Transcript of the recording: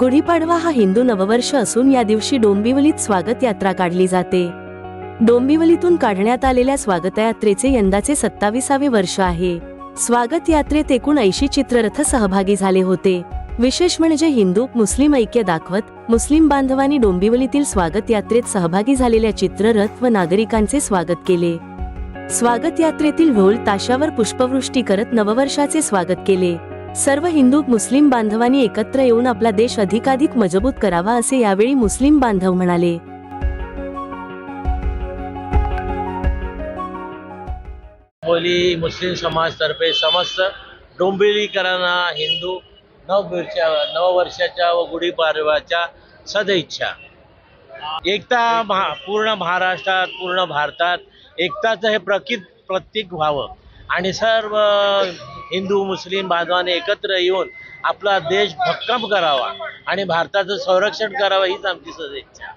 गुढीपाडवा हा हिंदू नववर्ष असून या दिवशी डोंबिवलीत स्वागत यात्रा काढली जाते. डोंबिवलीतून काढण्यात आलेल्या स्वागत यात्रेचे यंदाचे सत्ताविसावे वर्ष आहे. स्वागत यात्रेत एकूण ऐंशी चित्ररथ सहभागी झाले होते. विशेष म्हणजे हिंदू मुस्लिम ऐक्य दाखवत मुस्लिम बांधवांनी डोंबिवलीतील स्वागत यात्रेत सहभागी झालेल्या चित्ररथ व नागरिकांचे स्वागत केले. स्वागत यात्रेतील ढोल ताशावर पुष्पवृष्टी करत नववर्षाचे स्वागत केले. सर्व हिंदू मुस्लिम बांधवांनी एकत्र येऊन आपला देश अधिकाधिक मजबूत करावा असे यावेळी मुस्लिम बांधव म्हणाले. बोली मुस्लिम समाजतर्फे समस्त डोंबिवलीकरांना हिंदू नववर्षा नववर्षाच्या व गुढीपाडव्याच्या सदैच्छा. एकता महा पूर्ण महाराष्ट्रात पूर्ण भारतात एकताचं हे प्रकित प्रतीक व्हावं. आणि सर्व हिंदू मुस्लिम बांधवाने एकत्र येऊन आपला देश भक्कम करावा आणि भारताचं संरक्षण करावं हीच आमची सदिच्छा